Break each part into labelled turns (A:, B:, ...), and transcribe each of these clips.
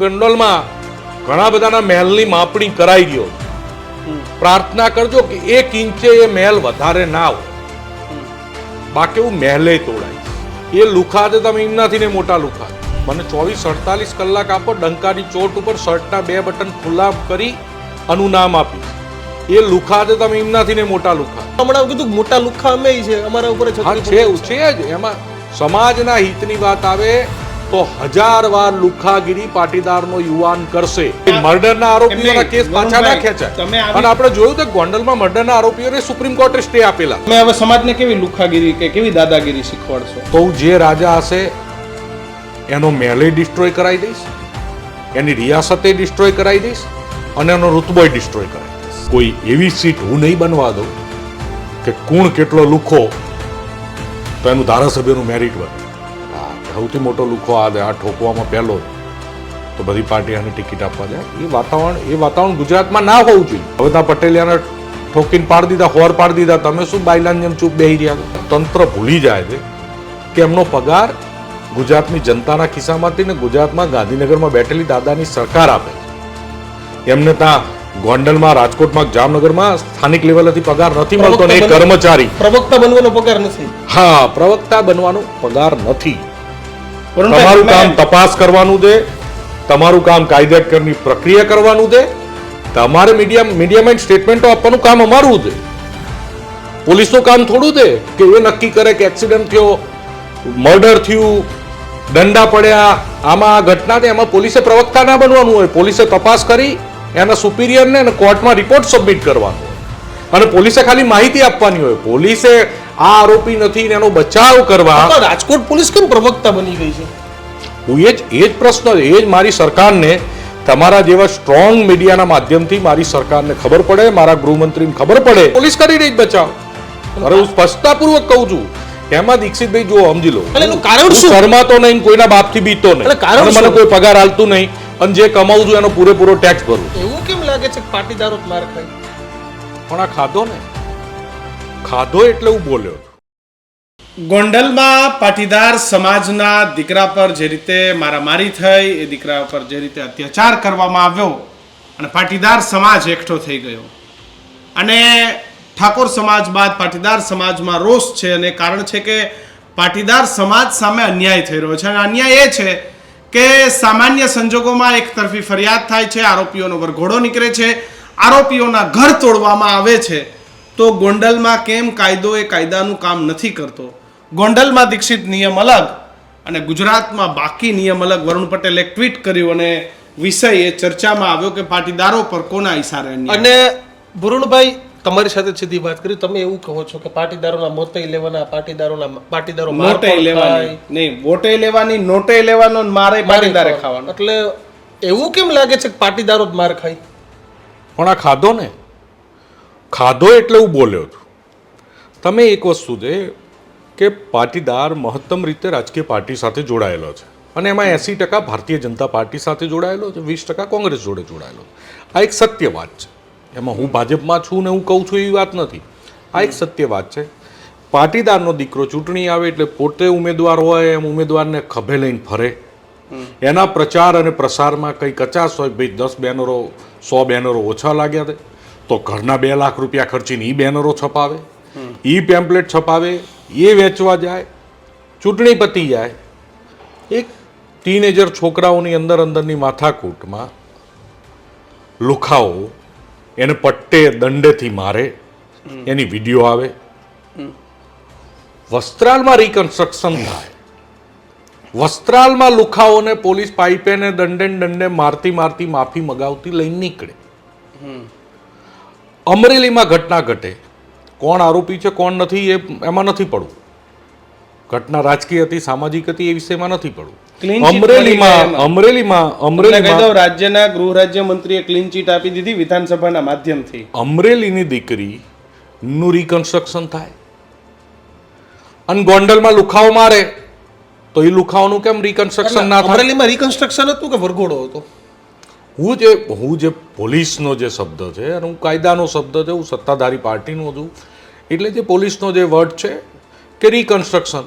A: ગંડોલમાં ઘણા બધાના મહેલની માપણી કરાઈ ગયો. પ્રાર્થના કરજો કે એક ઇંચે એ મહેલ વધારે ના હોય. બાકી એવું મહેલે તોડાય. એ લુખા છે તમે એમનાથી ને મોટા લુખા. મને ચોવીસ અડતાલીસ કલાક આપો ડંકાની ચોટ ઉપર શર્ટના બે બટન ખુલ્લા કરી આનું નામ આપીશ. એ લુખા છે તમે એમનાથી ને મોટા લુખા.
B: હમણાં કીધું મોટા લુખા અમે છે અમારા ઉપર
A: છે છે જ. એમાં સમાજના હિતની વાત આવે તો હજાર વાર લુખાગીરી પાટીદારનો યુવાન કરશે. મર્ડરના આરોપીઓના કેસ પાછા ના ખેંચાય અને આપણે જોયું કે ગોંડલમાં મર્ડરના આરોપીઓને સુપ્રીમ કોર્ટે સ્ટે આપેલા.
C: તમે હવે સમાજને કેવી લુખાગીરી કે કેવી દાદાગીરી શીખવાડશો?
A: તો જે રાજા હશે એનો મેલે ડિસ્ટ્રોય કરાવી દઈશ એની રિયાસતે ડિસ્ટ્રોય કરાવી દઈશ અને એનો રૂતબોય ડિસ્ટ્રોય કરાવી દઈશ. કોઈ એવી સીટ હું નહીં બનવા દઉં કે કુણ કેટલો લુખો તો એનું ધારાસભ્યનું મેરિટ વધે. સૌથી મોટો લુખો આ આ ઠોકવામાં પહેલો. તો બધી પાર્ટી આને ટિકિટ આપવા જાય. એ વાતાવરણ એ વાતાવરણ ગુજરાતમાં ના હોવું જોઈએ. હવે ત્યાં પટેલિયાને ઠોકીને પાડી દીધા હોર પાડી દીધા. તમે શું બાયલાની જેમ ચૂપ બેહી રહ્યા તંત્ર ભૂલી જાય છે કે એમનો પગાર ગુજરાતની જનતાના ખિસ્સામાંથી ને ગુજરાતમાં ગાંધીનગરમાં બેઠેલી દાદાની સરકાર આપે. એમને ત્યાં ગોંડલમાં રાજકોટમાં જામનગરમાં સ્થાનિક લેવલથી પગાર નથી મળતો ને કર્મચારી.
B: પ્રવક્તા બનવાનો પગાર નથી.
A: હા પ્રવક્તા બનવાનો પગાર નથી. તમારું કામ તપાસ કરવાનું છે તમારું કામ કાયદેકરની પ્રક્રિયા કરવાનું છે તમારે મીડિયા મીડિયામાં સ્ટેટમેન્ટો આપવાનું કામ અમારું છે પોલીસનું કામ થોડું છે કે એ નક્કી કરે કે એક્સિડન્ટ થયો મર્ડર થયું દંડા પડ્યા આમાં આ ઘટના છે એમાં પોલીસે પ્રવક્તા ના બનવાનું હોય. પોલીસે તપાસ કરી એના સુપિરિયરને અને કોર્ટમાં રિપોર્ટ સબમિટ કરવાનો. અને પોલીસે ખાલી માહિતી આપવાની હોય. પોલીસે આ આરોપી નથી ને એનો બચાવ કરવા
B: રાજકોટ પોલીસ કેમ પ્રવક્તા બની ગઈ છે?
A: હું એ જ એ જ પ્રશ્ન એ જ મારી સરકારને તમારા જેવા સ્ટ્રોંગ મીડિયાના માધ્યમથી મારી સરકારને ખબર પડે મારા ગૃહમંત્રીને ખબર પડે. પોલીસ કરી રહી બચાવ. અરે હું સ્પષ્ટતાપૂર્વક કહું છું એમાં દીક્ષિતભાઈ જો સમજી લો.
B: એનું કારણ શું?
A: શરમાતો નહીં કોઈના બાપથી બીતો નહીં.
B: કારણ
A: મને કોઈ પગાર આલતું નહીં અને જે કમાવું છું એનો પૂરેપૂરો ટેક્સ ભરું
B: એવું કેમ લાગે છે કે પાટીદારો માર ખાય?
A: પણ આ ખાધો ને? ખાધો એટલે હું બોલ્યો.
C: ગોંડલમાં પાટીદાર સમાજના દીકરા પર જે રીતે મારામારી થઈ, એ દીકરા પર જે રીતે અત્યાચાર કરવામાં આવ્યો અને પાટીદાર સમાજ એકઠો થઈ ગયો. અને ઠાકોર સમાજ બાદ પાટીદાર સમાજમાં રોષ છે અને કારણ છે કે પાટીદાર સમાજ સામે અન્યાય થઈ રહ્યો છે. અને અન્યાય એ છે કે સામાન્ય સંજોગોમાં એક તરફી ફરિયાદ થાય છે, આરોપીઓનો વરઘોડો નીકળે છે, આરોપીઓના ઘર તોડવામાં આવે છે. તો ગોંડલમાં કેમ કાયદો એ કાયદાનું કામ નથી કરતો? ગોંડલમાં દીક્ષિત નિયમ અલગ અને ગુજરાતમાં બાકી નિયમ અલગ. વરુણ પટેલે ટ્વીટ કર્યું અને વિષય એ ચર્ચામાં આવ્યો કે પાટીદારો પર કોના ઈશારે
B: અને વરુણભાઈ તમારી સાથે સીધી વાત કરી. તમે એવું કહો છો કે પાટીદારોના મોતે લેવાના પાટીદારોના પાટીદારો મોટે
C: લેવાની. નહીં વોટે લેવાની નોટે લેવાનો મારે
B: મારી
C: પાટીદારે ખાવાનો.
B: એટલે એવું કેમ લાગે છે કે પાટીદારો જ માર ખાય?
A: પણ આ ખાધો ને? ખાધો એટલે હું બોલ્યો છું. તમે એક વસ્તુ છે કે પાટીદાર મહત્તમ રીતે રાજકીય પાર્ટી સાથે જોડાયેલો છે અને એમાં એંસી ટકા ભારતીય જનતા પાર્ટી સાથે જોડાયેલો છે, વીસ ટકા કોંગ્રેસ જોડે જોડાયેલો આ એક સત્ય વાત છે. એમાં હું ભાજપમાં છું ને હું કહું છું એવી વાત નથી. આ એક સત્ય વાત છે. પાટીદારનો દીકરો ચૂંટણી આવે એટલે પોતે ઉમેદવાર હોય, એમ ઉમેદવારને ખભે લઈને ફરે. એના પ્રચાર અને પ્રસારમાં કંઈ કચાશ હોય, ભાઈ દસ બેનરો, સો બેનરો ઓછા લાગ્યા છે. તો ઘરના બે લાખ રૂપિયા ખર્ચીને એ બેનરો છપાવે એ પેમ્પલેટ છપાવે, એ વેચવા જાય, ચૂંટણી પતી જાય. એક ટીનેજર છોકરાઓની અંદર અંદરની માથાકૂટમાં લુખાઓ એને પટ્ટે દંડેથી મારે, એની વીડિયો આવે. વસ્ત્રાલમાં રિકન્સ્ટ્રક્શન થાય. વસ્ત્રાલમાં લુખાઓને પોલીસ પાઇપે ને દંડે દંડે મારતી મારતી માફી મગાવતી લઈને નીકળે. અમરેલીમાં ઘટના ઘટે. કોણ આરોપી છે કોણ નથી એ એમાં નથી પડવું. ઘટના રાજકીય હતી સામાજિક હતી એ વિષયમાં નથી પડવું. અમરેલીમાં. અમરેલીમાં
C: તમને
A: અમરેલીમાં
C: રાજ્યના ગૃહ રાજ્ય મંત્રીએ ક્લીન ચીટ આપી દીધી વિધાનસભાના માધ્યમથી.
A: અમરેલીની દીકરી નું રિકન્સ્ટ્રક્શન થાય. અને ગોંડલમાં લુખાઓ મારે. તો એ લુખાઓનું કેમ રિકન્સ્ટ્રક્શન ના થાય?
B: અમરેલીમાં રિકન્સ્ટ્રક્શન હતું કે વરઘોડો હતો?
A: હું જે હું જે પોલીસનો જે શબ્દ છે અને હું કાયદાનો શબ્દ છે હું સત્તાધારી પાર્ટીનો છું એટલે જે પોલીસનો જે વર્ડ છે કે રિકન્સ્ટ્રક્શન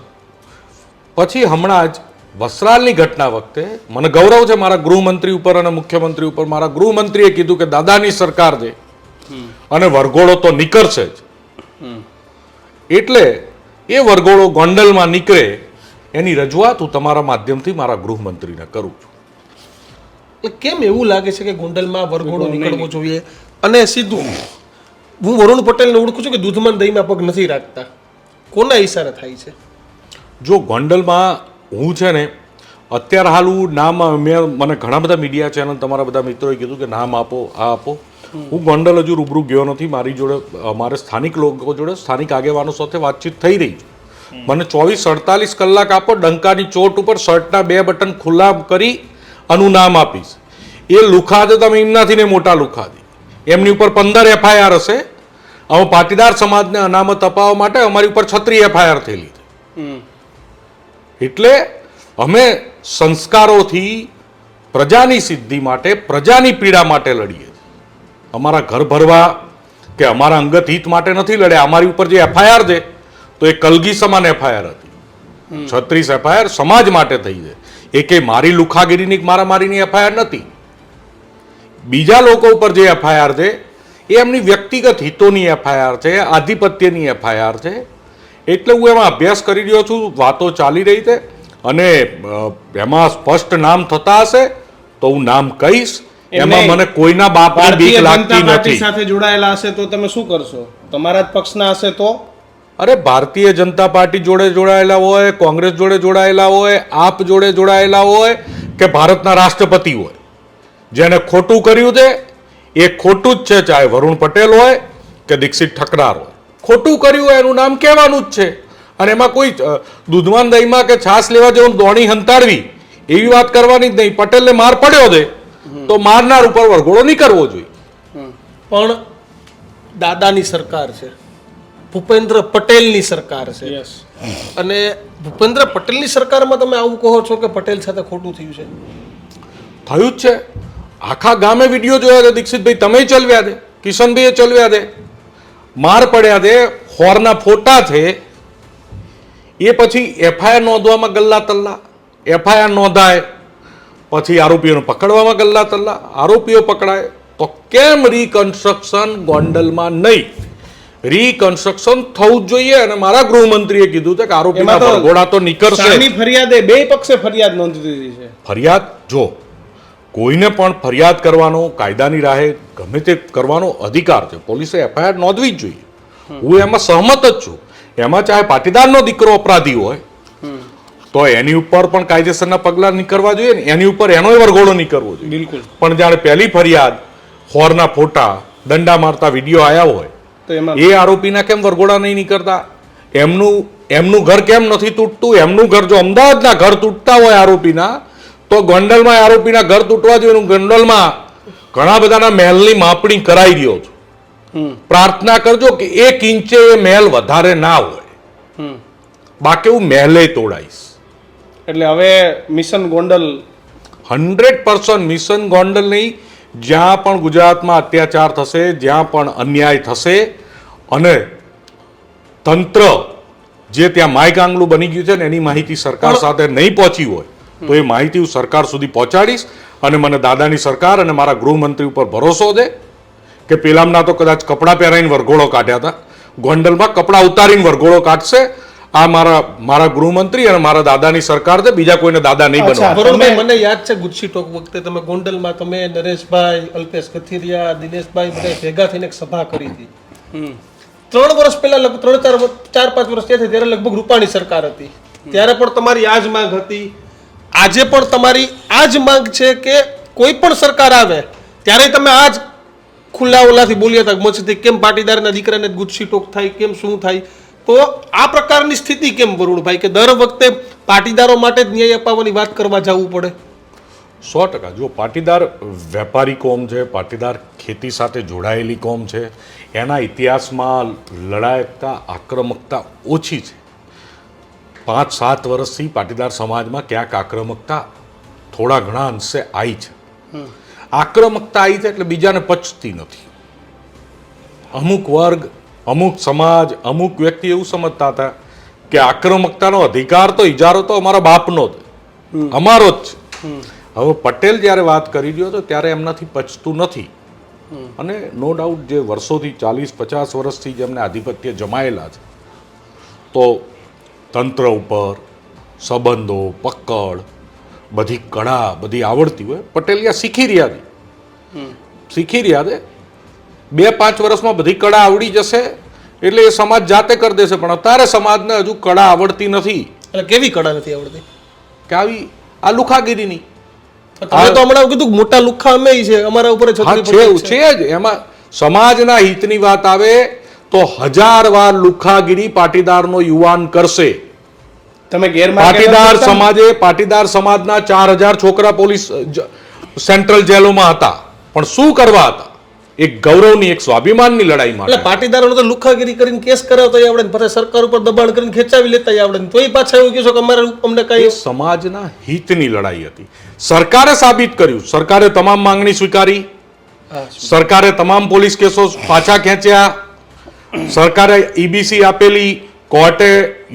A: પછી હમણાં જ વસ્ત્રાલની ઘટના વખતે મને ગૌરવ છે મારા ગૃહમંત્રી ઉપર અને મુખ્યમંત્રી ઉપર મારા ગૃહમંત્રીએ કીધું કે દાદાની સરકાર છે. અને વરઘોડો તો નીકળશે જ. એટલે એ વરઘોડો ગોંડલમાં નીકળે એની રજૂઆત હું તમારા માધ્યમથી મારા ગૃહમંત્રીને કરું છું.
B: એટલે કેમ એવું લાગે છે કે ગોંડલમાં વરઘોડો નીકળવો જોઈએ? અને સીધું હું વરુણ પટેલને ઓળખું છું કે દૂધમાં દહીંમાં પગ નથી રાખતા. કોના ઇશારે થાય છે?
A: જો ગોંડલમાં હું છે ને અત્યારે હાલ હું નામ મેં મને ઘણા બધા મીડિયા ચેનલ તમારા બધા મિત્રોએ કીધું કે નામ આપો આ આપો. હું ગોંડલ હજુ રૂબરૂ ગયો નથી મારી જોડે અમારે સ્થાનિક લોકો જોડે સ્થાનિક આગેવાનો સાથે વાતચીત થઈ રહી છે. મને ચોવીસ અડતાલીસ કલાક આપો ડંકાની ચોટ ઉપર શર્ટના બે બટન ખુલ્લા કરી આનું નામ આપીશ. એ લુખાદ તમે એમનાથી ને મોટા લુખાદી. એમની ઉપર પંદર એફઆઈઆર હશે. અમે પાટીદાર સમાજને અનામત અપાવવા માટે અમારી ઉપર છત્રી એફઆઈઆર થયેલી હતી એટલે અમે સંસ્કારોથી પ્રજાની સિદ્ધિ માટે પ્રજાની પીડા માટે લડીએ અમારા ઘર ભરવા કે અમારા અંગત હિત માટે નથી લડ્યા. અમારી ઉપર જે એફઆઈઆર છે તો એ કલગી સમાન એફઆઈઆર હતી. છત્રીસ એફઆઈઆર સમાજ માટે થઈ છે. એ કે મારી લુખાગીરીની મારામારીની એફઆઈઆર નથી. બીજા લોકો ઉપર જે એફઆઈઆર છે એ એમની વ્યક્તિગત હિતોની એફઆઈઆર છે આધિપત્યની એફઆઈઆર છે. એટલે હું એમાં અભ્યાસ કરી રહ્યો છું વાતો ચાલી રહી છે અને એમાં સ્પષ્ટ નામ થતા હશે તો હું નામ કહીશ. એમાં મને કોઈના બાપ બીક લાગતી નથી.
C: સાથે જોડાયેલા હશે તો તમે શું કરશો? તમારા જ પક્ષના હશે તો?
A: અરે, ભારતીય જનતા પાર્ટી જોડે જોડાયેલા હોય, કોંગ્રેસ જોડે જોડાયેલા હોય, આપ જોડે જોડાયેલા હોય કે ભારતના રાષ્ટ્રપતિ હોય? જેને ખોટું કર્યું છે, એ ખોટું જ છે, ચાહે વરુણ પટેલ હોય કે દીક્ષિત ઠકરાર હોય. ખોટું કર્યું હોય, એનું નામ કહેવાનું જ છે. અને એમાં કોઈ દૂધમાં દહીંમાં કે છાશ લેવા જેવું દોણી હંતાડવી, એવી વાત કરવાની જ નહીં. પટેલને માર પડ્યો છે, તો મારનાર ઉપર વરઘોડો નહીં કરવો જોઈએ.
B: પણ દાદાની સરકાર છે. ભૂપેન્દ્ર પટેલની સરકાર છે. અને ભૂપેન્દ્ર પટેલની સરકારમાં તમે આવું કહો છો કે પટેલ સાથે ખોટું થયું છે?
A: થયું જ છે. આખા ગામે વીડિયો જોયા છે દીક્ષિતભાઈ. તમે ચલવ્યા દે કિશનભાઈએ ચલવ્યા દે માર પડ્યા દે હોરના ફોટા છે. એ પછી એફઆઈઆર નોંધવામાં ગલ્લા તલ્લા. એફઆઈઆર નોંધાય. પછી આરોપીઓને પકડવામાં ગલ્લા તલ્લા. આરોપીઓ પકડાય. તો કેમ રિકન્સ્ટ્રક્શન ગોંડલમાં નહીં? રીકન્સ્ટ્રક્શન થવું જ જોઈએ અને મારા ગૃહમંત્રીએ કીધું છે કે આરોપીના
C: એમાં તો
A: નીકળશે.
C: ફરિયાદે બે પક્ષે ફરિયાદ નોંધી દીધી છે.
A: ફરિયાદ? જો. કોઈને પણ ફરિયાદ કરવાનો કાયદાની રાહે ગમે તે કરવાનો અધિકાર છે. પોલીસે એફઆઈઆર નોંધવી જ જોઈએ. હું એમાં સહમત જ છું. એમાં ચાહે પાટીદારનો દીકરો અપરાધી હોય તો એની ઉપર પણ કાયદેસરના પગલાં નીકળવા જોઈએ ને એની ઉપર એનોય વરઘોડો નીકળવો જોઈએ.
C: બિલકુલ.
A: પણ જ્યારે પહેલી ફરિયાદ હોરના ફોટા દંડા મારતા વીડિયો આવ્યા હોય
C: તો એમાં
A: એ આરોપીના કેમ વરઘોડા નહીં નીકળતા? એમનું એમનું ઘર કેમ નથી તૂટતું? એમનું ઘર જો અમદાવાદના ઘર તૂટતા હોય આરોપીના તો ગોંડલમાં આરોપીના ઘર તૂટવા જોઈએ. એનું ગોંડલમાં ઘણા બધાના મહેલની માપણી કરાઈ રહ્યો છું. પ્રાર્થના કરજો કે એક ઇંચે એ મહેલ વધારે ના હોય. બાકી હું મહેલે તોડાઈશ.
C: એટલે હવે mission Gondal
A: hundred percent mission Gondal નહીં જ્યાં પણ ગુજરાતમાં અત્યાચાર થશે જ્યાં પણ અન્યાય થશે અને તંત્ર જે ત્યાં માયકાંગલું બની ગયું છે ને એની માહિતી સરકાર સાથે નહીં પહોંચી હોય તો એ માહિતી હું સરકાર સુધી પહોંચાડીશ અને મને દાદાની સરકાર અને મારા ગૃહમંત્રી ઉપર ભરોસો છે કે પેલામના તો કદાચ કપડાં પહેરાઈને વરઘોડો કાઢ્યા હતા ગોંડલમાં કપડાં ઉતારીને વરઘોડો કાઢશે આ મારા મારા ગૃહમંત્રી અને મારા દાદાની સરકાર છે બીજા કોઈને દાદા નહીં. બનવા.
B: બરોબર મને યાદ છે ગુજસી ટોક વખતે તમે ગોંડલમાં તમે નરેશભાઈ અલ્પેશ કથિરિયા દિનેશભાઈ બધા ભેગા થઈને એક સભા કરી હતી. ત્રણ વર્ષ પહેલા લગભગ ત્રણ ચાર ચાર પાંચ વર્ષ ત્યાં ત્યારે લગભગ રૂપાણી સરકાર હતી. ત્યારે પણ તમારી આ જ માંગ હતી. આજે પણ તમારી આ જ માંગ છે કે કોઈ પણ સરકાર આવે ત્યારે તમે આ જ ખુલ્લા ઓલાથી બોલ્યા હતા મચથી કેમ પાટીદારના દીકરાને ગુજસી ટોક થાય કેમ શું થાય? તો આ પ્રકારની સ્થિતિ કેમ વરુણભાઈ? કે દર વખતે પાટીદારો માટે જ ન્યાય અપાવવાની વાત કરવા જવું પડે?
A: સો ટકા. જો પાટીદાર વેપારી કોમ છે પાટીદાર ખેતી સાથે જોડાયેલી કોમ છે. એના ઇતિહાસમાં લડાયકતા આક્રમકતા ઓછી છે. પાંચ સાત વર્ષથી પાટીદાર સમાજમાં ક્યાંક આક્રમકતા થોડા ઘણા અંશે આવી છે. આક્રમકતા આવી છે એટલે બીજાને પચતી નથી. અમુક વર્ગ અમુક સમાજ અમુક વ્યક્તિ એવું સમજતા હતા કે આક્રમકતાનો અધિકાર તો ઇજારો તો અમારા બાપનો જ. અમારો જ છે. હવે પટેલ જ્યારે વાત કરી રહ્યો હતો ત્યારે એમનાથી પચતું નથી. અને નો ડાઉટ જે વર્ષોથી ચાલીસ પચાસ વર્ષથી જેમને આધિપત્ય જમાયેલા છે તો તંત્ર ઉપર સંબંધો પકડ બધી કળા બધી આવડતી હોય. પટેલિયા શીખી રહ્યા છે. શીખી રહ્યા છે. બે પાંચ વર્ષમાં બધી કળા આવડી જશે એટલે એ સમાજ જાતે કરી દેશે પણ અત્યારે સમાજને હજુ કળા આવડતી નથી.
B: એટલે કેવી કળા નથી આવડતી?
A: કે આવી આ લુખાગીરીની.
B: તમે તો હમણાં કીધું મોટા લુખા અમે છે અમારા ઉપર
A: છે
B: છે
A: છે. જ. એમાં સમાજના હિતની વાત આવે તો હજાર વાર લુખાગીરી પાટીદારનો યુવાન કરશે.
C: તમે
A: પાટીદાર? સમાજે પાટીદાર સમાજના ચાર હજાર છોકરા પોલીસ સેન્ટ્રલ જેલોમાં હતા. પણ શું કરવા હતા? એક ગૌરવની એક સ્વાભિમાનની લડાઈ
B: એટલે
A: માટે.
B: પાટીદારોને તો લુખાગીરી કરીને કેસ કરાવતા આવડે ને પછી સરકાર ઉપર દબાણ કરીને ખેંચાવી લેતા આવડે ને તોય પાછા એવું કહેશો કે અમારે અમને કઈ
A: સમાજના હિતની લડાઈ હતી. સરકારે સાબિત કર્યું. સરકારે તમામ માંગણી સ્વીકારી. સરકારે તમામ પોલીસ કેસો પાછા ખેંચ્યા. સરકારે ઈબીસી આપેલી કોર્ટે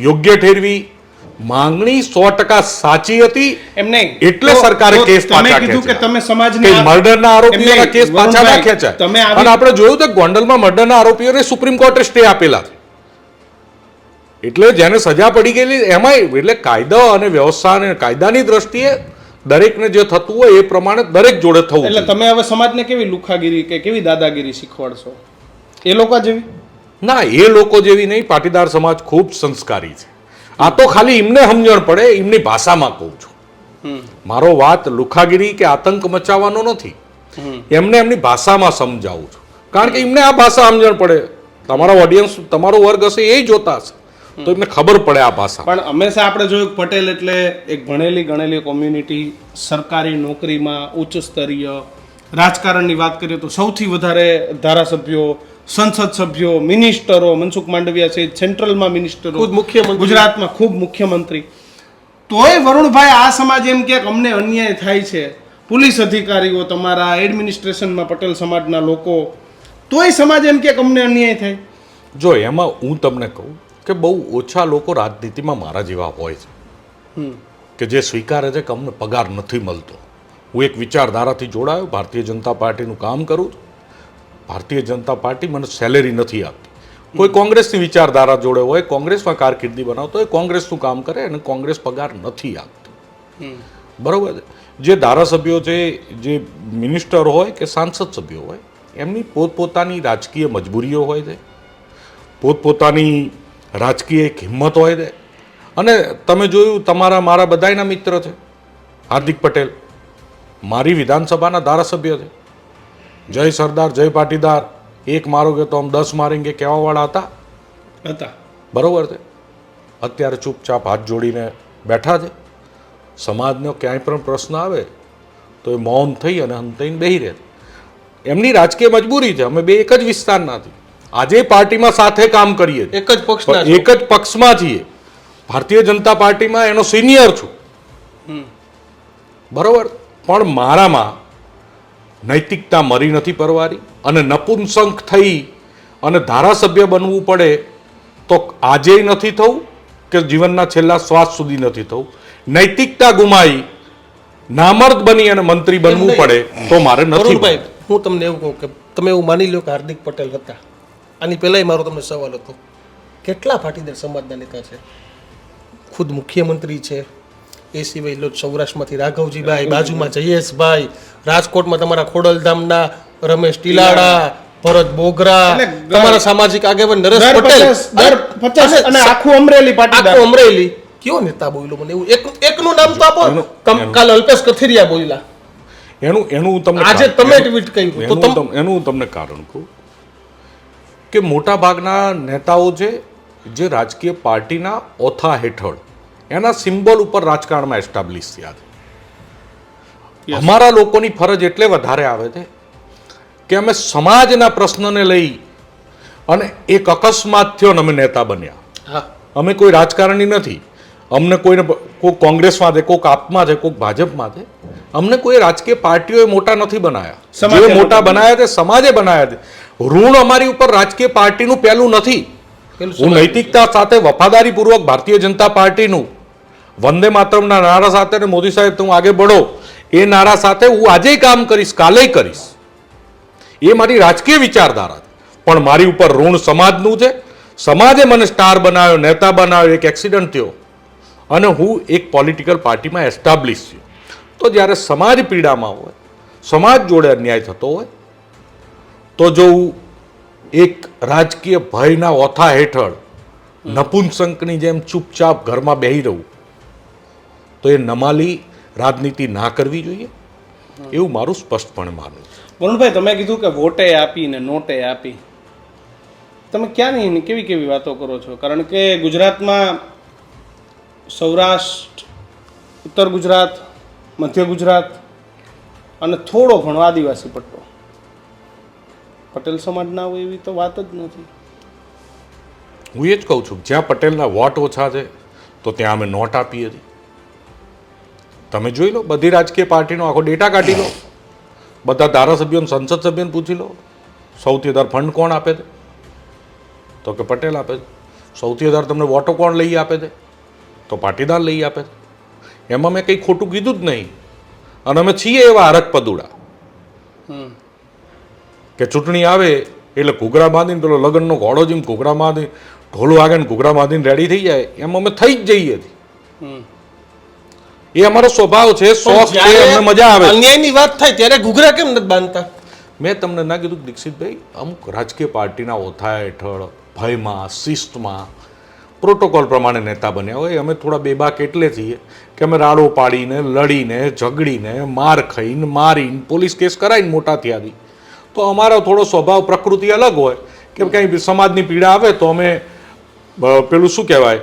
A: યોગ્ય ઠેરવી. માંગણી સો ટકા સાચી હતી.
C: એમને
A: એટલે સરકારે કેસ પાછા
C: કીધું કે તમે સમાજને
A: મર્ડરના આરોપીઓના કેસ પાછા ના છે
C: તમે
A: અને આપણે જોયું કે ગોંડલમાં મર્ડરના આરોપીઓને સુપ્રીમ કોર્ટે સ્ટે આપેલા. એટલે જેને સજા પડી ગયેલી એમાંય એટલે કાયદા અને વ્યવસ્થા અને કાયદાની દ્રષ્ટિએ દરેકને જે થતું હોય એ પ્રમાણે દરેક જોડે થવું
C: એટલે તમે હવે સમાજને કેવી લુખાગીરી કે કેવી દાદાગીરી શીખવાડશો? એ લોકો જેવી?
A: ના એ લોકો જેવી નહીં. પાટીદાર સમાજ ખૂબ સંસ્કારી છે. આ તો ખાલી એમને સમજણ પડે, એમની ભાષામાં કહું છું. મારો વાત લુખાગીરી કે આતંક મચાવવાનો નથી. એમને એમની ભાષામાં સમજાવું છું. કારણ કે એમને આ ભાષા સમજણ પડે. તમારો ઓડિયન્સ તમારો વર્ગ હશે એ જોતા હશે. તો એમને ખબર પડે આ ભાષા.
C: પણ હંમેશા આપણે જોયું પટેલ એટલે એક ભણેલી ગણેલી કોમ્યુનિટી સરકારી નોકરીમાં ઉચ્ચ સ્તરીય. રાજકારણની વાત કરીએ તો સૌથી વધારે ધારાસભ્યો સંસદ સભ્યો મિનિસ્ટરો મનસુખ માંડવિયા છે સેન્ટ્રલમાં મિનિસ્ટરો
B: ખુદ મુખ્યમંત્રી.
C: ગુજરાતમાં ખૂબ મુખ્યમંત્રી. તોય વરુણભાઈ આ સમાજ એમ કે અમને અન્યાય થાય છે. પોલીસ અધિકારીઓ તમારા એડમિનિસ્ટ્રેશનમાં પટેલ સમાજના લોકો તોય સમાજ એમ કે અમને અન્યાય થાય.
A: જો એમાં હું તમને કહું કે બહુ ઓછા લોકો રાજનીતિમાં મારા જેવા હોય છે. કે જે સ્વીકારે છે કે અમને પગાર નથી મળતો. હું એક વિચારધારાથી જોડાયો. ભારતીય જનતા પાર્ટીનું કામ કરું છું. ભારતીય જનતા પાર્ટી મને સેલેરી નથી આપતી. કોઈ કોંગ્રેસની વિચારધારા જોડે હોય કોંગ્રેસમાં કારકિર્દી બનાવતો હોય કોંગ્રેસનું કામ કરે અને કોંગ્રેસ પગાર નથી આપતી. બરાબર છે? જે ધારાસભ્યો છે જે મિનિસ્ટર હોય કે સાંસદ સભ્યો હોય એમની પોતપોતાની રાજકીય મજબૂરીઓ હોય છે પોતપોતાની રાજકીય એક હિંમત હોય છે. અને તમે જોયું તમારા મારા બધાયના મિત્ર છે. હાર્દિક પટેલ મારી વિધાનસભાના ધારાસભ્ય છે. જય સરદાર જય પાટીદાર. એક મારોગે તો આમ દસ મારેંગે કહેવાવાળા હતા.
C: હતા.
A: બરોબર છે. અત્યારે ચૂપચાપ હાથ જોડીને બેઠા છે. સમાજનો ક્યાંય પણ પ્રશ્ન આવે તો એ મૌન થઈ અને હંતાઈને બેહી રહે એમની રાજકીય મજબૂરી છે. અમે બે એક જ વિસ્તારના છીએ. આજે પાર્ટીમાં સાથે કામ કરીએ
B: એક જ પક્ષના
A: એક જ પક્ષમાં છીએ. ભારતીય જનતા પાર્ટીમાં એનો સિનિયર છું. બરોબર? પણ મારામાં નૈતિકતા મરી નથી પરવારી અને નપુંસંખ થઈ અને ધારાસભ્ય બનવું પડે તો આજે નથી થવું કે જીવનના છેલ્લા શ્વાસ સુધી નથી થવું? નૈતિકતા ગુમાઈ નામર્દ બની અને મંત્રી બનવું પડે તો મારે નથી
B: હું તમને એવું કહું કે તમે એવું માની લો કે હાર્દિક પટેલ હતા. આની પહેલાંય મારો તમને સવાલ હતો. કેટલા પાટીદાર સમાજના નેતા છે? ખુદ મુખ્યમંત્રી છે એ સિવાય લો સૌરાષ્ટ્રમાંથી રાઘવજીભાઈ બાજુમાં જયેશભાઈ રાજકોટમાં તમારા ખોડલધામના રમેશ ટીલાડા ભરત બોગરા તમારા સામાજિક આગેવાન નરેશ પટેલ.
C: અને આખું અમરેલી
B: આખું અમરેલી. કયો નેતા બોલ્યો મને? એવું એક એકનું નામ તો આપો. કાલ અલ્પેશ કથિરિયા બોલ્યા.
A: એનું એનું તમને
B: આજે તમે ટ્વીટ કર્યું તો
A: એનું તમને કારણ કહું કે મોટા ભાગના નેતાઓ છે જે રાજકીય પાર્ટીના ઓથા હેઠળ એના સિમ્બોલ ઉપર રાજકારણમાં એસ્ટાબ્લિશ થયા છે. અમારા લોકોની ફરજ એટલે વધારે આવે છે કે અમે સમાજના પ્રશ્નને લઈ અને એક અકસ્માત થયો અને અમે નેતા બન્યા. અમે કોઈ રાજકારણી નથી. અમને કોઈને કોઈ કોંગ્રેસમાં છે કોઈક આપમાં છે કોઈક ભાજપમાં છે. અમને કોઈ રાજકીય પાર્ટીઓએ મોટા નથી બનાયા.
C: સમાજે
A: જે મોટા
C: બનાવ્યા
A: બનાયા છે સમાજે બનાયા છે. ઋણ અમારી ઉપર રાજકીય પાર્ટીનું પહેલું નથી. હું નૈતિકતા સાથે વફાદારીપૂર્વક ભારતીય જનતા પાર્ટીનું વંદે માતરમના નારા સાથે અને મોદી સાહેબ તું આગે બઢો. એ નારા સાથે હું આજે કામ કરીશ કાલે કરીશ. એ મારી રાજકીય વિચારધારા છે. પણ મારી ઉપર ઋણ સમાજનું છે. સમાજે મને સ્ટાર બનાવ્યો નેતા બનાવ્યો એક એક્સિડન્ટ થયો. અને હું એક પોલિટિકલ પાર્ટીમાં એસ્ટાબ્લિશ થયો. તો જ્યારે સમાજ પીડામાં હોય સમાજ જોડે અન્યાય થતો હોય તો જો હું એક રાજકીય ભયના ઓથા હેઠળ નપુંસકની જેમ ચૂપચાપ ઘરમાં બેહી રહું તો એ નમાલી રાજનીતિ ના કરવી જોઈએ? એવું મારું સ્પષ્ટપણે માનવું છે.
C: વરુણભાઈ તમે કીધું કે વોટે આપી ને નોટે આપી. તમે ક્યાંની કેવી કેવી વાતો કરો છો? કારણ કે ગુજરાતમાં સૌરાષ્ટ્ર ઉત્તર ગુજરાત મધ્ય ગુજરાત અને થોડો ઘણો આદિવાસી પટ્ટો. પટેલ સમાજના હોય એવી તો વાત જ નથી.
A: હું એ જ કહું છું જ્યાં પટેલના વોટ ઓછા છે તો ત્યાં અમે નોટ આપી હતી. તમે જોઈ લો બધી રાજકીય પાર્ટીનો આખો ડેટા કાઢી લો. બધા ધારાસભ્યોને સંસદ સભ્યોને પૂછી લો સૌથી વધારે ફંડ કોણ આપે છે? તો કે પટેલ આપે છે. સૌથી વધારે તમને વોટો કોણ લઈ આપે છે? તો પાટીદાર લઈ આપે છે. એમાં મેં કંઈ ખોટું કીધું જ નહીં. અને અમે છીએ એવા હરક પદુડા કે ચૂંટણી આવે એટલે ઘૂઘરા બાંધીને પેલો લગ્નનો ઘોડો જેમ ઘૂઘરા બાંધી ઢોલું વાગે ને ઘૂઘરા બાંધીને રેડી થઈ જાય એમ અમે થઈ જ જઈએ છીએ. એ અમારો સ્વભાવ છે શોખ છે અમને મજા આવે.
B: અન્યાયની વાત થાય ત્યારે ઘૂઘરા કેમ નથી બાંધતા?
A: મેં તમને ના કીધું દીક્ષિતભાઈ અમુક રાજકીય પાર્ટીના ઓથા હેઠળ ભયમાં શિસ્તમાં પ્રોટોકોલ પ્રમાણે નેતા બન્યા હોય. અમે થોડા બેબાક એટલે છીએ કે અમે રાડો પાડીને લડીને ઝઘડીને માર ખાઈને મારીને પોલીસ કેસ કરાવીને મોટા થયા તો અમારો થોડો સ્વભાવ પ્રકૃતિ અલગ હોય કે કંઈ સમાજની પીડા આવે તો અમે પેલું શું કહેવાય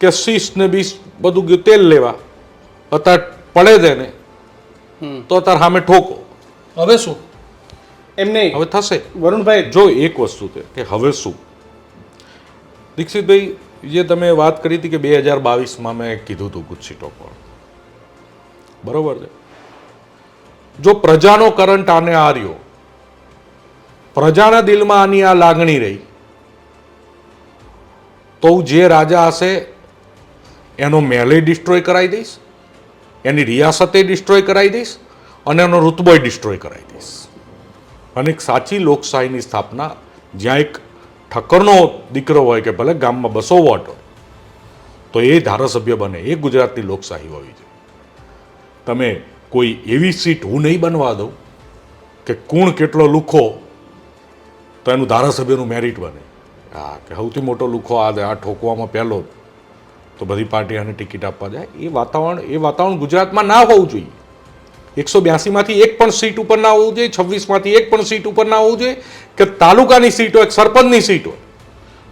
A: કે શિસ્ત ને બીસ બધું તેલ લેવા. અત્યારે પડે છે ને
C: હમ.
A: તો અત્યારે સામે ઠોકો.
B: હવે શું?
C: એમ નહીં.
A: હવે થશે.
C: વરુણભાઈ
A: જો એક વસ્તુ છે કે હવે શું? દીક્ષિતભાઈ જે તમે વાત કરી હતી કે બે હજાર બાવીસમાં મેં કીધું હતું ગુચ્છી ટોપર બરોબર છે? જો પ્રજાનો કરંટ આને આ રહ્યો પ્રજાના દિલમાં આની આ લાગણી રહી તો હું જે રાજા હશે એનો મેલે ડિસ્ટ્રોય કરાવી દઈશ. એની રિયાસતે ડિસ્ટ્રોય કરાવી દઈશ અને એનો ઋતબોય ડિસ્ટ્રોય કરાવી દઈશ. અને એક સાચી લોકશાહીની સ્થાપના, જ્યાં એક ઠક્કરનો દીકરો હોય કે ભલે ગામમાં બસો વોટ હોય, તો એ ધારાસભ્ય બને, એ ગુજરાતની લોકશાહી હોવી જોઈએ. તમે કોઈ એવી સીટ હું નહીં બનવા દઉં કે કુણ કેટલો લુખો, તો એનું ધારાસભ્યનું મેરિટ બને. હા કે સૌથી મોટો લુખો આ આ ઠોકવામાં પહેલો તો બધી પાર્ટી આને ટિકિટ આપવા જાય. એ વાતાવરણ એ વાતાવરણ ગુજરાતમાં ના હોવું જોઈએ. એકસો બ્યાસીમાંથી એક પણ સીટ ઉપર ના હોવું જોઈએ છવ્વીસમાંથી એક પણ સીટ ઉપર ના હોવું જોઈએ કે તાલુકાની સીટ હોય સરપંચની સીટ હોય.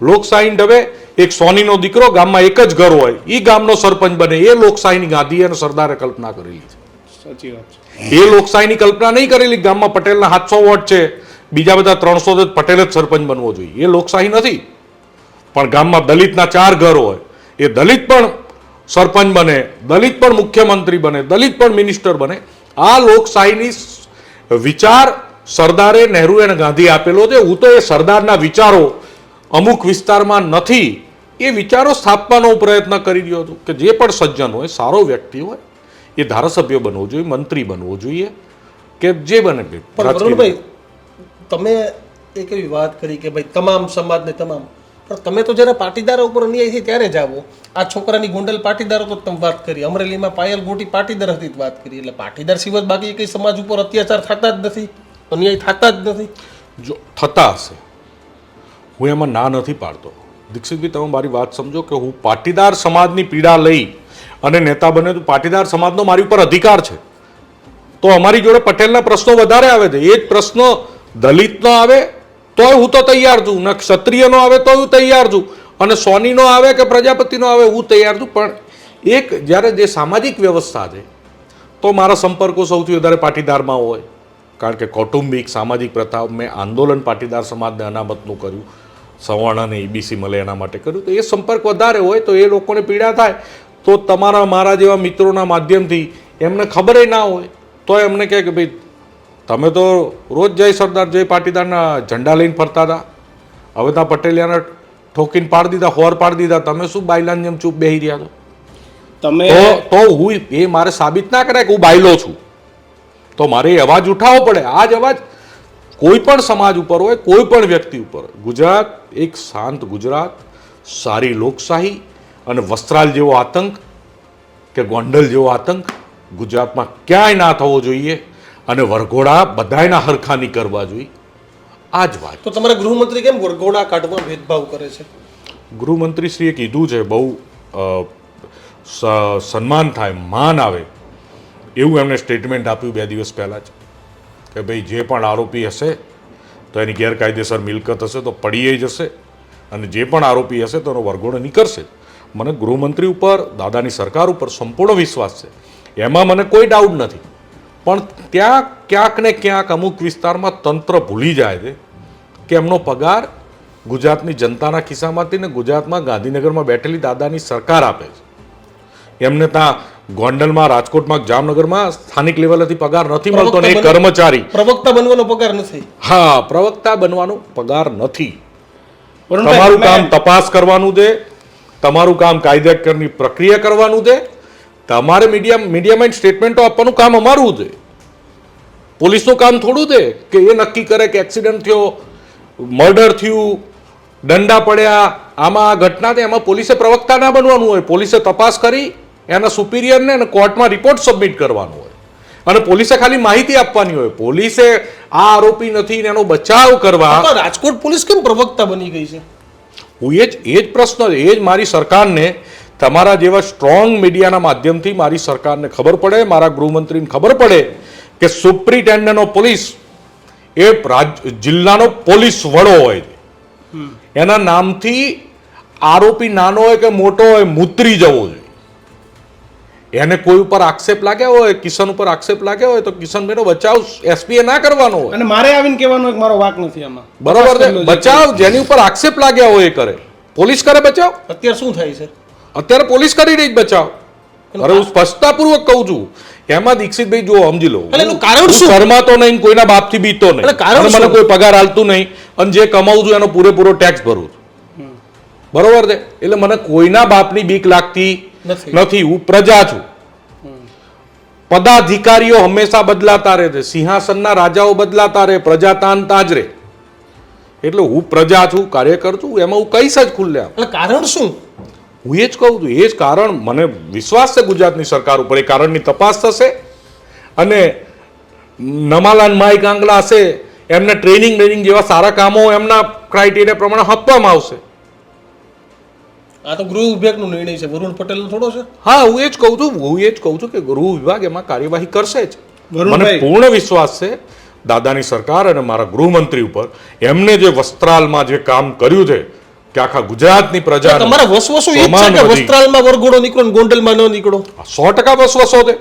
A: લોકશાહી ઢબે એક સોનીનો દીકરો ગામમાં એક જ ઘર હોય એ ગામનો સરપંચ બને. એ લોકશાહીની ગાંધી અને સરદારે કલ્પના કરેલી છે.
C: સાચી વાત છે.
A: એ લોકશાહીની કલ્પના નહીં કરેલી. ગામમાં પટેલના સાતસો વોટ છે. બીજા બધા ત્રણસો પટેલ જ સરપંચ બનવો જોઈએ. એ લોકશાહી નથી. પણ ગામમાં દલિતના ચાર ઘર હોય એ દલિત પણ સરપંચ બને દલિત પણ મુખ્યમંત્રી બને દલિત પણ મિનિસ્ટર બને. આ લોકશાહીની વિચાર સરદારે નહેરુ અને ગાંધી આપેલો છે. હું તો એ સરદારના વિચારો અમુક વિસ્તારમાં નથી એ વિચારો સ્થાપવાનો પ્રયત્ન કરી રહ્યો હતો કે જે પણ સજ્જન હોય સારો વ્યક્તિ હોય એ ધારાસભ્ય બનવો જોઈએ મંત્રી બનવો જોઈએ કે જે બને.
B: પણ તમે એક એવી વાત કરી કે ભાઈ તમામ સમાજને તમામ પણ તમે તો જ્યારે પાટીદારો ઉપર અન્યાય થઈ ત્યારે જ આવો. આ છોકરાની ગુંડલ પાટીદારો તો તમે વાત કરી. અમરેલીમાં પાયલ ગોટી પાટીદાર હતી જ વાત કરી. એટલે પાટીદાર સિવાય બાકી કઈ સમાજ ઉપર અત્યાચાર થતા જ નથી, અન્યાય થતા જ નથી.
A: જો થતા હશે, હું એમાં ના નથી પાડતો. દીક્ષિતભાઈ, તમે મારી વાત સમજો કે હું પાટીદાર સમાજની પીડા લઈ અને નેતા બને તો પાટીદાર સમાજનો મારી ઉપર અધિકાર છે. તો અમારી જોડે પટેલના પ્રશ્નો વધારે આવે છે. એ જ પ્રશ્ન દલિતનો આવે તોય હું તો તૈયાર છું. ને ક્ષત્રિયનો આવે તો હું તૈયાર છું. અને સોનીનો આવે કે પ્રજાપતિનો આવે હું તૈયાર છું. પણ એક જ્યારે જે સામાજિક વ્યવસ્થા છે, તો મારા સંપર્કો સૌથી વધારે પાટીદારમાં હોય. કારણ કે કૌટુંબિક, સામાજિક પ્રથા મેં આંદોલન પાટીદાર સમાજને અનામતનું કર્યું. સવર્ણ અને ઈબીસી મળે એના માટે કર્યું. તો એ સંપર્ક વધારે હોય તો એ લોકોને પીડા થાય. તો તમારા, મારા જેવા મિત્રોના માધ્યમથી એમને ખબર ના હોય, તો એમને કહે કે ભાઈ તમે તો રોજ જય સરદાર જય પાટીદારના ઝંડા લઈને ફરતા હતા. હવે ત્યાં પટેલિયાના ઠોકીને પાડી દીધા હોર પાડી દીધા. તમે શું બાયલાની જેમ ચૂપ બેહી રહ્યા છો?
C: તમે
A: તો હું એ મારે સાબિત ના કરાય કે હું બાયલો છું? તો મારે એ અવાજ ઉઠાવવો પડે. આ જ અવાજ કોઈ પણ સમાજ ઉપર હોય કોઈ પણ વ્યક્તિ ઉપર. ગુજરાત એક શાંત ગુજરાત સારી લોકશાહી અને વસ્ત્રાલ જેવો આતંક કે ગોંડલ જેવો આતંક ગુજરાતમાં ક્યાંય ના થવો જોઈએ. અને વરઘોડા બધાયના હરખા નહીં કરવા જોઈએ. આ જ વાત.
B: તો તમારા ગૃહમંત્રી કેમ વરઘોડા કાઢવા ભેદભાવ કરે છે?
A: ગૃહમંત્રીશ્રીએ કીધું છે બહુ સ- સન્માન થાય માન આવે. એવું એમણે સ્ટેટમેન્ટ આપ્યું બે દિવસ પહેલાં જ. કે ભાઈ જે પણ આરોપી હશે તો એની ગેરકાયદેસર મિલકત હશે તો પડીએ જશે અને જે પણ આરોપી હશે તો એનો વરઘોડો નીકળશે મને ગૃહમંત્રી ઉપર દાદાની સરકાર ઉપર સંપૂર્ણ વિશ્વાસ છે. એમાં મને કોઈ ડાઉટ નથી. પણ ત્યાં ક્યાંક ને ક્યાંક અમુક વિસ્તારમાં તંત્ર ભૂલી જાય છે કે એમનો પગાર ગુજરાતની જનતાના ખિસ્સામાંથી ને ગુજરાતમાં ગાંધીનગરમાં બેઠેલી દાદાની સરકાર આપે છે. એમને ત્યાં ગોંડલમાં રાજકોટમાં જામનગરમાં સ્થાનિક લેવલેથી પગાર નથી મળતો ને કર્મચારી.
B: પ્રવક્તા બનવાનો પગાર નથી.
A: હા પ્રવક્તા બનવાનો પગાર નથી. તમારું કામ તપાસ કરવાનું છે તમારું કામ કાયદેકરની પ્રક્રિયા કરવાનું દે તમારે મીડિયા મીડિયામાં સ્ટેટમેન્ટો આપવાનું કામ અમારું છે. પોલીસનું કામ થોડું છે કે એ નક્કી કરે કે એક્સિડન્ટ થયો મર્ડર થયું દંડા પડ્યા આમાં આ ઘટના થઈ એમાં પોલીસે પ્રવક્તા ના બનવાનું હોય. પોલીસે તપાસ કરી એના સુપિરિયરને અને કોર્ટમાં રિપોર્ટ સબમિટ કરવાનો હોય. અને પોલીસે ખાલી માહિતી આપવાની હોય. પોલીસે આ આરોપી નથી ને એનો બચાવ કરવા
B: રાજકોટ પોલીસ કેમ પ્રવક્તા બની ગઈ છે?
A: હું એ જ એ જ પ્રશ્ન એ જ મારી સરકારને તમારા જેવા સ્ટ્રોંગ મીડિયાના માધ્યમથી મારી સરકારને ખબર પડે મારા ગૃહમંત્રીને ખબર પડે કે સુપ્રિન્ટેન્ડન્ટ ઓફ પોલીસ એ જિલ્લાનો પોલીસ વડો હોય છે. એના નામથી આરોપી નાનો હોય કે મોટો હોય મૂતરી જવો જોઈએ. એને કોઈ ઉપર આક્ષેપ લાગ્યા હોય કિશન ઉપર આક્ષેપ લાગ્યા હોય તો કિશનભાઈનો બચાવ એસપીએ ના કરવાનો હોય.
C: અને મારે આવીને કહેવાનો એક મારો વાક નથી આમાં.
A: બરોબર છે? બચાવ જેની ઉપર આક્ષેપ લાગ્યા હોય એ કરે. પોલીસ કરે બચાવ?
B: અત્યારે શું થાય છે?
A: અત્યારે પોલીસ કરી રહી બચાવ. અરે હું સ્પષ્ટતાપૂર્વક કહું છું એમાં દીક્ષિતભાઈ જો સમજી લો.
B: એનું કારણ શું?
A: શરમાતો નહીં કોઈના બાપથી બીતો નહીં.
B: કારણ
A: મને કોઈ પગાર આલતું નહીં. અને જે કમાવું છું એનો પૂરેપૂરો ટેક્સ ભરું છું. બરોબર છે? એટલે મને કોઈના બાપની બીક લાગતી
B: નથી.
A: નથી. હું પ્રજા છું. પદાધિકારીઓ હંમેશા બદલાતા રહે છે. સિંહાસનના રાજાઓ બદલાતા રહે પ્રજા તાન તાજ રહે. એટલે હું પ્રજા છું કાર્યકર છું એમાં હું કઈ જ ખુલ્લે
B: કારણ શું?
A: હું એ જ કહું છું એ જ કારણ મને વિશ્વાસ છે ગુજરાતની સરકાર ઉપર એ કારણની તપાસ થશે. અને નમાલાન માઈ કાંગલા હશે એમને ટ્રેનિંગ ટ્રેનિંગ જેવા સારા કામો એમના ક્રાઇટેરિયા પ્રમાણે આપવામાં આવશે.
B: આ તો ગૃહ વિભાગનો નિર્ણય છે. વરુણ પટેલનો થોડો છે?
A: હા હું એ જ કહું છું હું એ જ કહું છું કે ગૃહ વિભાગ એમાં કાર્યવાહી કરશે જ. મને પૂર્ણ વિશ્વાસ છે દાદાની સરકાર અને મારા ગૃહમંત્રી ઉપર એમને જે વસ્ત્રાલમાં જે કામ કર્યું છે કે આખા ગુજરાતની પ્રજા
B: તમારા વસવસો એ છે કે વસ્ત્રાલમાં વરઘોડો નીકળો ને ગોંડલમાં ન નીકળો?
A: સો ટકા વસવસો છે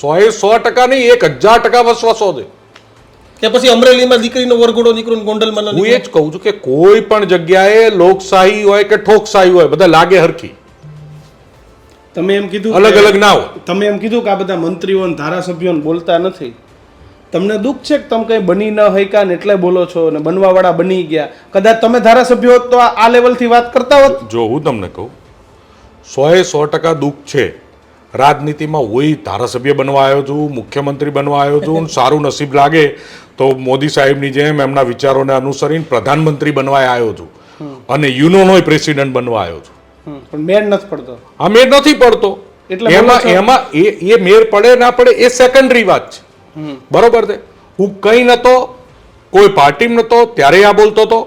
A: સો એ સો ટકા નહીં એક હજાર ટકા વસવસો છે
B: કે પછી અમરેલીમાં દીકરીનો વરઘોડો નીકળો ને ગોંડલમાં ન
A: હું એ જ કહું છું કે કોઈ પણ જગ્યાએ લોકશાહી હોય કે ઠોકશાહી હોય બધા લાગે હરખી.
C: તમે એમ કીધું
A: અલગ અલગ ના હોય.
C: તમે એમ કીધું કે આ બધા મંત્રીઓ ધારાસભ્યો બોલતા નથી. તમને દુઃખ છે કે તમે કંઈ બની ન હૈકા ને એટલે બોલો છો અને બનવાવાળા બની ગયા? કદાચ તમે ધારાસભ્યો હોત તો આ લેવલથી વાત કરતા હોત?
A: જો હું તમને કહું સોએ સો ટકા દુઃખ છે. રાજનીતિમાં હોય ધારાસભ્ય બનવા આવ્યો છું મુખ્યમંત્રી બનવા આવ્યો છું સારું નસીબ લાગે તો મોદી સાહેબની જેમ એમના વિચારોને અનુસરીને પ્રધાનમંત્રી બનવા આવ્યો છું. અને યુનોનો પ્રેસિડેન્ટ બનવા આવ્યો છું.
C: પણ મેળ નથી પડતો.
A: આ મેર નથી પડતો.
C: એટલે
A: એમાં એમાં એ એ મેર પડે ના પડે એ સેકન્ડરી વાત છે. બરોબર છે? હું કઈ નતો કોઈ પાર્ટીમાં નતો ત્યારે આ બોલતો હતો.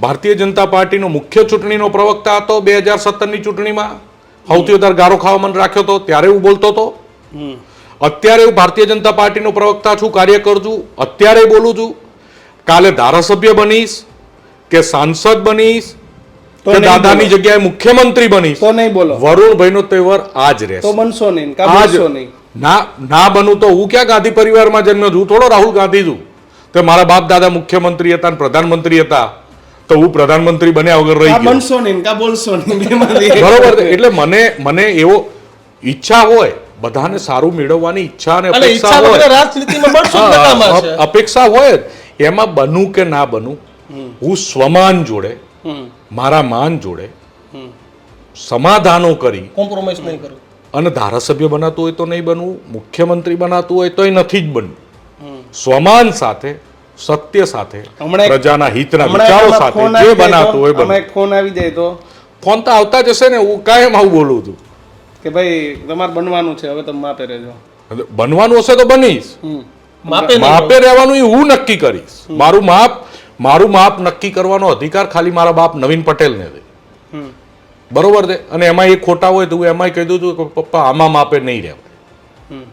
A: ભારતીય જનતા પાર્ટીનો મુખ્ય ચૂંટણીનો પ્રવક્તા હતો બે હજાર સત્તરની ચૂંટણીમાં. સૌથી વધારે ગારો ખાવા મન રાખ્યો હતો ત્યારે હું બોલતો હતો. અત્યારે હું ભારતીય જનતા પાર્ટીનો પ્રવક્તા છું કાર્યકર છું અત્યારે બોલું છું. કાલે ધારાસભ્ય બનીશ કે સાંસદ બનીશ
C: તો
A: દાદાની. જગ્યાએ મુખ્યમંત્રી બનીશ.
C: તો નહીં બોલો.
A: વરુણભાઈનો તહેવાર આજ રહેશે.
C: તો બનશો નહીં
A: આજ
C: નહીં?
A: ના ના બનું તો હું ક્યાં ગાંધી પરિવારમાં જન્મ્યો છું? હું થોડો રાહુલ ગાંધી છું તો મારા બાપ દાદા મુખ્યમંત્રી હતા અને પ્રધાનમંત્રી હતા. તો હું પ્રધાનમંત્રી બન્યા વગર રહી ગયો.
C: બનશો નહીં કા બોલશો નહીં
A: બરોબર એટલે મને મને એવો ઈચ્છા હોય બધાને સારું મેળવવાની ઈચ્છા અને અપેક્ષા હોય. અપેક્ષા હોય એમાં બનું કે ના બનું હું સ્વમાન જોડે મારા માન જોડે સમાધાનો કરી
B: કોમ્પ્રોમાઇઝ નહીં કરો.
A: અને ધારાસભ્ય બનાતું હોય તો નહીં બનવું મુખ્યમંત્રી બનાતું હોય તોય નથી જ બનવું. સ્વમાન સાથે સત્ય સાથે પ્રજાના હિતના વિચારો સાથે
C: ફોન
A: જે બનાતું
C: તો-
A: હોય
C: બને ફોન આવી જાય તો?
A: ફોન તો આવતા જ હશે ને હું કાયમ આવું બોલું છું.
C: કે ભાઈ તમારે બનવાનું છે હવે તમે માપે રહેજો.
A: બનવાનું હશે તો બનીશ.
B: માપે
A: રહેવાનું. હું નક્કી કરીશ. મારું માપ મારું માપ નક્કી કરવાનો અધિકાર ખાલી મારા બાપ નવીન પટેલને છે
C: હમ.
A: બરોબર છે? અને એમાં એ ખોટા હોય તો હું એમાંય કહી દઉં છું કે પપ્પા આમાં માપે નહીં રહેવાય.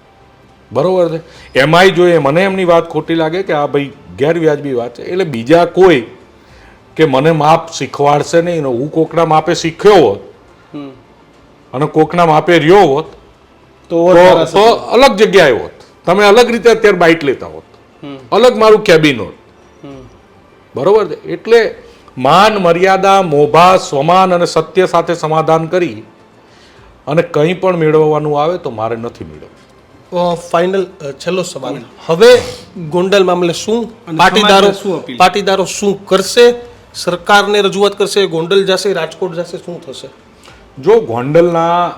A: બરોબર છે? એમાંય જોઈએ મને એમની વાત ખોટી લાગે કે આ ભાઈ ગેરવ્યાજબી વાત છે. એટલે બીજા કોઈ કે મને માપ શીખવાડશે નહીં હું કોકના માપે શીખ્યો હોત અને કોકના માપે રહ્યો હોત
C: તો
A: અલગ જગ્યાએ હોત. તમે અલગ રીતે અત્યારે બાઇટ લેતા હોત. અલગ મારું કેબિન હોત. બરોબર છે? એટલે માન મર્યાદા મોભા સ્વમાન અને સત્ય સાથે સમાધાન કરી અને કંઈ પણ મેળવવાનું આવે તો મારે નથી મેળવવું.
B: ફાઇનલ છેલ્લો સવાલ. હવે ગોંડલ મામલે શું? પાટીદારો
C: શું
B: પાટીદારો શું કરશે? સરકારને રજૂઆત કરશે ગોંડલ જશે રાજકોટ જશે શું થશે?
A: જો ગોંડલના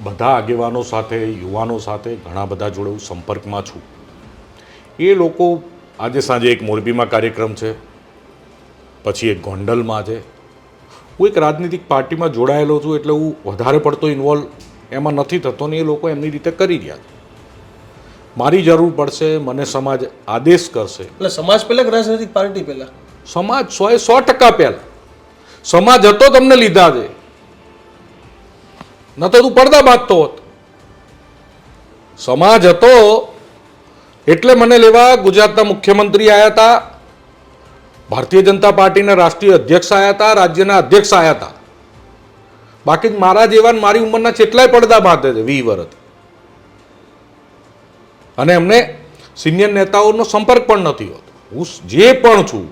A: બધા આગેવાનો સાથે યુવાનો સાથે ઘણા બધા જોડે હું સંપર્કમાં છું. એ લોકો આજે સાંજે એક મોરબીમાં કાર્યક્રમ છે. પછી એક ગોંડલમાં છે. હું એક રાજનીતિક પાર્ટીમાં જોડાયેલો છું એટલે હું વધારે પડતો ઇન્વોલ્વ એમાં નથી થતો ને એ લોકો એમની રીતે કરી રહ્યા છે. મારી જરૂર પડશે મને સમાજ આદેશ કરશે.
B: એટલે સમાજ પહેલાં કે રાજનૈતિક પાર્ટી પહેલાં?
A: સમાજ સો એ સો ટકા પહેલાં. સમાજ હતો તમને લીધા છે. ન તો તું પડદા બાંધતો હોત. સમાજ હતો એટલે મને લેવા ગુજરાતના મુખ્યમંત્રી આવ્યા હતા. ભારતીય જનતા પાર્ટીના રાષ્ટ્રીય અધ્યક્ષ આવ્યા હતા, રાજ્યના અધ્યક્ષ આવ્યા હતા. બાકી મારા જેવા મારી ઉંમરના કેટલાય પડદા બાંધે છે, વી વર્ષ અને એમને સિનિયર નેતાઓનો સંપર્ક પણ નથી હોતો. હું જે પણ છું,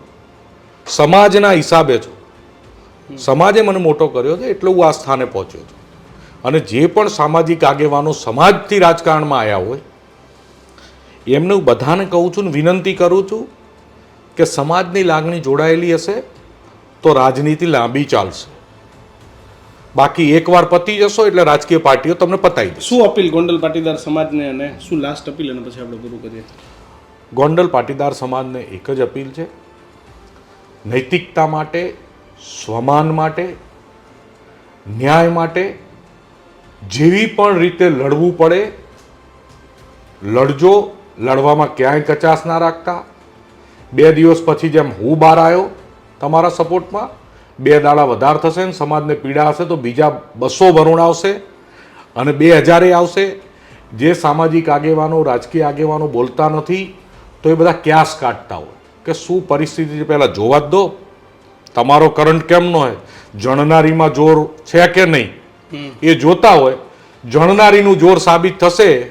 A: સમાજના હિસાબે છું. સમાજે મને મોટો કર્યો છે, એટલે હું આ સ્થાને પહોંચ્યો છું. અને જે પણ સામાજિક આગેવાનો સમાજથી રાજકારણમાં આવ્યા હોય, એમને હું બધાને કહું છું ને વિનંતી કરું છું કે સમાજની લાગણી જોડાયેલી હશે તો રાજનીતિ લાંબી ચાલશે. બાકી એકવાર પતી જશો એટલે રાજકીય પાર્ટીઓ તમને પતાવી દે
C: શું અપીલ ગોંડલ પાટીદાર સમાજને અને શું લાસ્ટ અપીલ અને પછી આપણે પૂરું કરીએ?
A: ગોંડલ પાટીદાર સમાજને એક જ અપીલ છે. નૈતિકતા માટે સ્વમાન માટે ન્યાય માટે જેવી પણ રીતે લડવું પડે લડજો લડવામાં ક્યાંય કચાશ ના રાખતા. બે દિવસ પછી જેમ હું બહાર આવ્યો તમારા સપોર્ટમાં, બે દાડા વધાર થશે ને સમાજને પીડા હશે તો બીજા બસો વરુણ આવશે અને બે હજારે આવશે. જે સામાજિક આગેવાનો, રાજકીય આગેવાનો બોલતા નથી, તો એ બધા ક્યાસ કાઢતા હોય. કે શું પરિસ્થિતિ પહેલાં જોવા જ દો. તમારો કરંટ કેમનો હોય? જણનારીમાં જોર છે કે નહીં? એ જોતા હોય. જણનારીનું જોર સાબિત થશે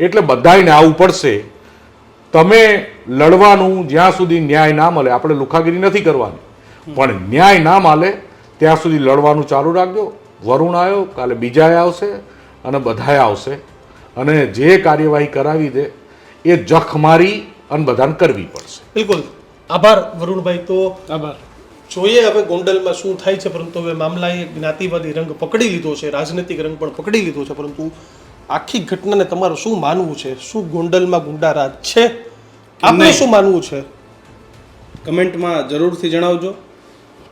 A: એટલે બધાને આવવું પડશે. તમે લડવાનું જ્યાં સુધી ન્યાય ના મળે આપણે લુખાગીરી નથી કરવાની. પણ ન્યાય ના મળે ત્યાં સુધી લડવાનું ચાલુ રાખજો. વરુણ આવ્યો કાલે બીજાએ આવશે અને બધાએ આવશે. અને જે કાર્યવાહી કરાવી દે એ જખ મારી અને બધાને કરવી પડશે.
B: બિલકુલ. આભાર વરુણભાઈ. તો
C: આભાર.
B: જોઈએ હવે ગોંડલમાં શું થાય છે પરંતુ હવે મામલાએ જ્ઞાતિવાદી રંગ પકડી લીધો છે રાજનૈતિક રંગ પણ પકડી લીધો છે પરંતુ આખી ઘટનાને તમારું શું માનવું છે? શું ગોંડલમાં ગુંડારાજ છે? આપણે. શું માનવું છે?
C: કમેન્ટમાં જરૂરથી જણાવજો.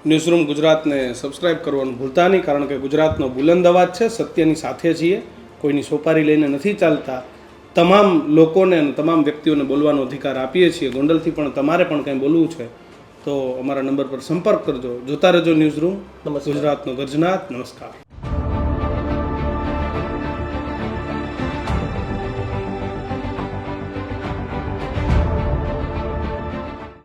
C: ન્યૂઝરૂમ ગુજરાતને સબસ્ક્રાઇબ કરવાનું ભૂલતા નહીં કારણ કે ગુજરાતનો બુલંદ અવાજ છે સત્યની સાથે છીએ. કોઈની સોપારી લઈને નથી ચાલતા. તમામ લોકોને અને તમામ વ્યક્તિઓને બોલવાનો અધિકાર આપીએ છીએ. ગોંડલથી પણ તમારે પણ કંઈ બોલવું છે તો અમારા નંબર પર સંપર્ક કરજો. જોતા રહેજો ન્યૂઝરૂમ. ગુજરાતનો ગર્જનાથ નમસ્કાર.